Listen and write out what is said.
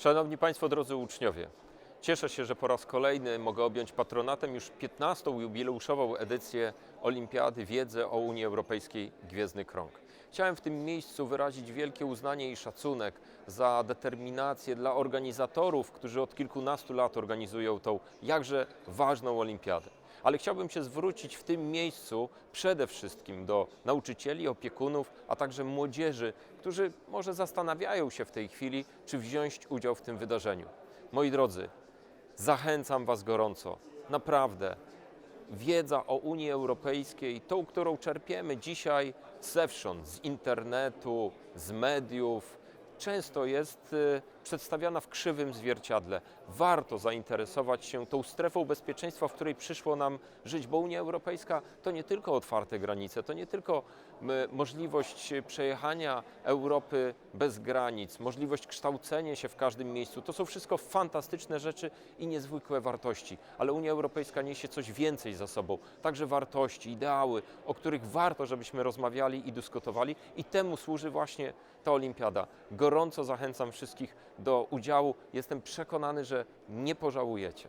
Szanowni Państwo, drodzy uczniowie, cieszę się, że po raz kolejny mogę objąć patronatem już 15. jubileuszową edycję Olimpiady Wiedzy o Unii Europejskiej Gwiezdny Krąg. Chciałem w tym miejscu wyrazić wielkie uznanie i szacunek za determinację dla organizatorów, którzy od kilkunastu lat organizują tą jakże ważną olimpiadę. Ale chciałbym się zwrócić w tym miejscu przede wszystkim do nauczycieli, opiekunów, a także młodzieży, którzy może zastanawiają się w tej chwili, czy wziąć udział w tym wydarzeniu. Moi drodzy, zachęcam Was gorąco. Naprawdę, wiedza o Unii Europejskiej, tą, którą czerpiemy dzisiaj zewsząd, z internetu, z mediów, często jest y, przedstawiana w krzywym zwierciadle. Warto zainteresować się tą strefą bezpieczeństwa, w której przyszło nam żyć, bo Unia Europejska to nie tylko otwarte granice, to nie tylko możliwość przejechania Europy bez granic, możliwość kształcenia się w każdym miejscu. To są wszystko fantastyczne rzeczy i niezwykłe wartości, ale Unia Europejska niesie coś więcej za sobą, także wartości, ideały, o których warto, żebyśmy rozmawiali i dyskutowali i temu służy właśnie ta olimpiada. Gorąco zachęcam wszystkich do udziału. Jestem przekonany, że nie pożałujecie.